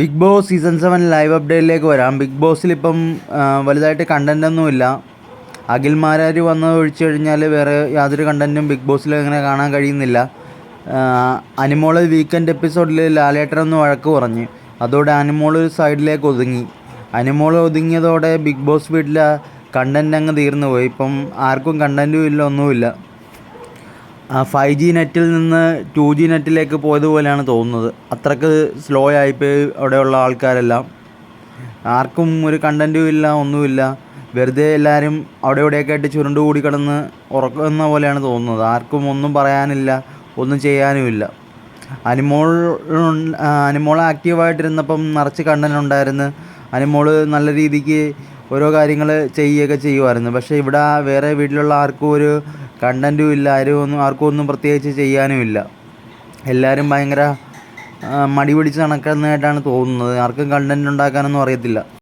Bigg Boss season seven live അപ്ഡേറ്റിലേക്ക് വരാം. Big ബോസിൽ ഇപ്പം വലുതായിട്ട് കണ്ടന്റ് ഒന്നുമില്ല അഖിൽമാരാർ വന്നത് ഒഴിച്ചു കഴിഞ്ഞാൽ വേറെ യാതൊരു കണ്ടന്റും ബിഗ് ബോസിൽ അങ്ങനെ കാണാൻ കഴിയുന്നില്ല. അനിമോൾ വീക്കെൻഡ് എപ്പിസോഡിൽ ലാലേട്ടനൊന്ന് വഴക്ക് പറഞ്ഞ്. അതോടെ അനിമോൾ ഒരു സൈഡിലേക്ക് ഒതുങ്ങി. അനിമോൾ ഒതുങ്ങിയതോടെ ബിഗ് ബോസ് വീട്ടിലെ കണ്ടന്റ് അങ്ങ് തീർന്നു പോയി ഇപ്പം ആർക്കും കണ്ടന്റും ഇല്ല ഒന്നുമില്ല. ഫൈവ് ജി നെറ്റിൽ നിന്ന് ടു ജി നെറ്റിലേക്ക് പോയതുപോലെയാണ് തോന്നുന്നത്. അത്രയ്ക്ക് സ്ലോ ആയിപ്പോയി അവിടെയുള്ള ആൾക്കാരെല്ലാം. ആർക്കും ഒരു കണ്ടന്റും ഇല്ല ഒന്നുമില്ല. വെറുതെ എല്ലാവരും അവിടെ ഇവിടെയൊക്കെ ആയിട്ട് ചുരുണ്ടുകൂടി കിടന്ന് ഉറക്കുന്ന പോലെയാണ് തോന്നുന്നത്. ആർക്കും ഒന്നും പറയാനില്ല ഒന്നും ചെയ്യാനുമില്ല അനിമോൾ അനിമോൾ ആക്റ്റീവായിട്ടിരുന്നപ്പം നിറച്ച് കണ്ടന്റ് ഉണ്ടായിരുന്നു. അനിമോൾ നല്ല രീതിക്ക് ഓരോ കാര്യങ്ങൾ ചെയ്യുകയൊക്കെ ചെയ്യുമായിരുന്നു. പക്ഷേ ഇവിടെ വേറെ വീട്ടിലുള്ള ആർക്കും ഒരു കണ്ടന്റും ഇല്ല. ആരും ഒന്നും ആർക്കും ഒന്നും പ്രത്യേകിച്ച് ചെയ്യാനും ഇല്ല. എല്ലാവരും ഭയങ്കര മടി പിടിച്ച് നടക്കുന്നതായിട്ടാണ് തോന്നുന്നത്. ആർക്കും കണ്ടന്റ് ഉണ്ടാക്കാനൊന്നും അറിയത്തില്ല.